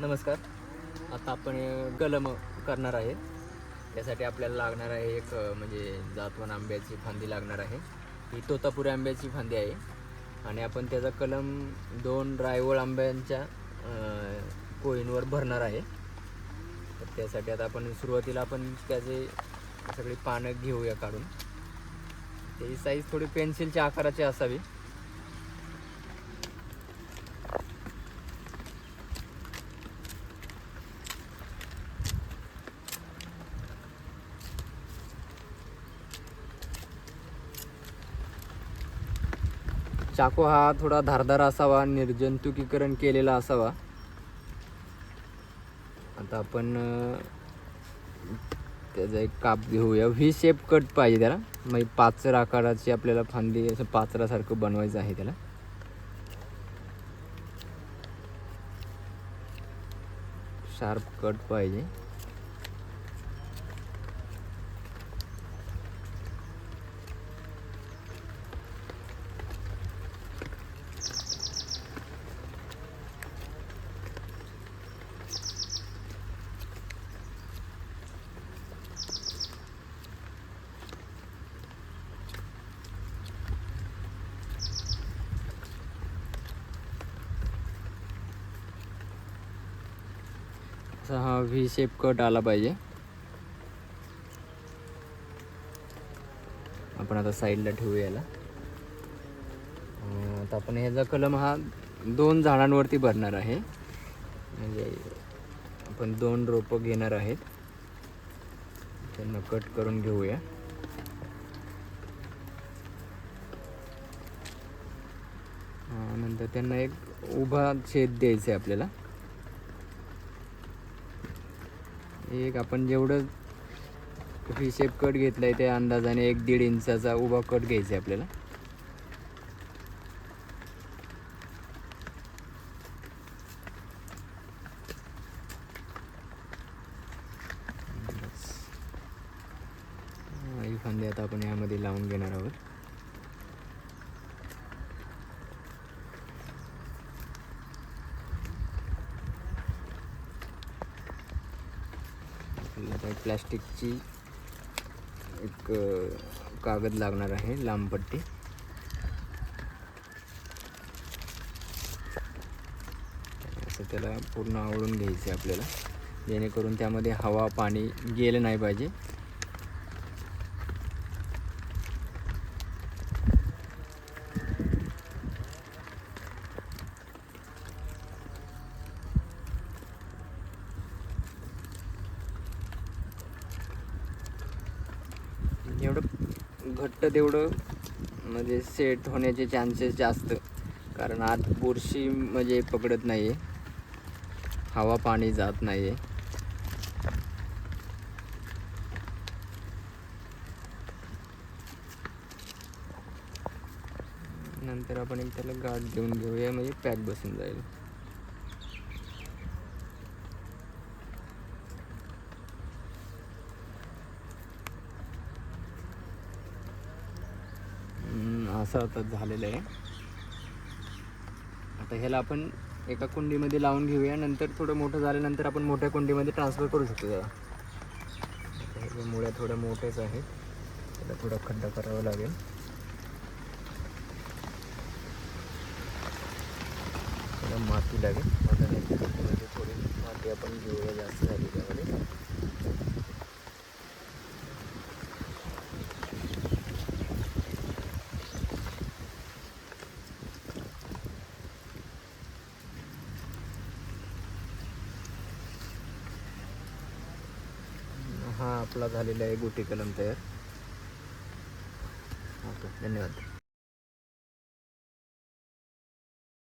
नमस्कार. आता आपण कलम करणार आहे. त्यासाठी आपल्याला लागणार आहे एक म्हणजे जातवन आंब्याची फांदी लागणार आहे. ही तोतापुरी आंब्याची फांदी आहे. आणि आपण त्याचा कलम दोन रायवळ आंब्यांच्या कोळींवर भरणार आहे. तर त्यासाठी आता आपण सुरुवातीला आपण त्याचे सगळी पानं घेऊया काढून. त्याची साईज थोडी पेन्सिलच्या आकाराची असावी. चाकू हा थोडा धारदार असावा निर्जंतुकीकरण केलेला असावा. आता आपण त्याचा एक काप घेऊया. व्ही शेप कट पाहिजे त्याला. मग पाचर आकाराची आपल्याला फांदी असं पाचरासारखं बनवायचं आहे त्याला. शार्प कट पाहिजे. असा हा व्ही शेप कट आला पाहिजे. आपण आता साईडला ठेवूया याला. आता आपण ह्याचा कलम हा दोन झाडांवरती भरणार आहे. म्हणजे आपण दोन रोपं घेणार आहेत. त्यांना कट करून घेऊया. नंतर त्यांना एक उभा छेद द्यायचा आहे आपल्याला. एक आपण जेवढं हिशेब कट कट घेतलाय त्या अंदाजाने एक दीड इंचाचा उभा कट घ्यायचा आहे आपल्याला. हा, फांदी आता आपण यामध्ये लावून घेणार आहोत. आपल्याला प्लॅस्टिकची एक कागद लागणार आहे लांब पट्टी. असं त्याला पूर्ण आवळून घ्यायचं आहे आपल्याला. जेणेकरून त्यामध्ये हवा पाणी गेलं नाही पाहिजे. जेवढं घट्ट तेवढं म्हणजे सेट होण्याचे चान्सेस जास्त. कारण आत बुरशी म्हणजे पकडत नाही आहे हवा पाणी जात नाही आहे नंतर आपण एक त्याला गाठ देऊन घेऊया म्हणजे पॅक बसून जाईल. असं आता झालेलं आहे. आता ह्याला आपण एका कुंडीमध्ये लावून घेऊया. नंतर थोडं मोठं झाल्यानंतर आपण मोठ्या कुंडीमध्ये ट्रान्सफर करू शकतो त्याला. ह्याच्या मुळ्या थोड्या मोठ्याच आहेत. त्याला थोडा खड्डा करावा लागेल. माती लागेल. आता थोडी माती आपण घेऊया जास्त झाली त्यामध्ये हा आपला झालेला आहे गोटी कलम तयार. ओके धन्यवाद.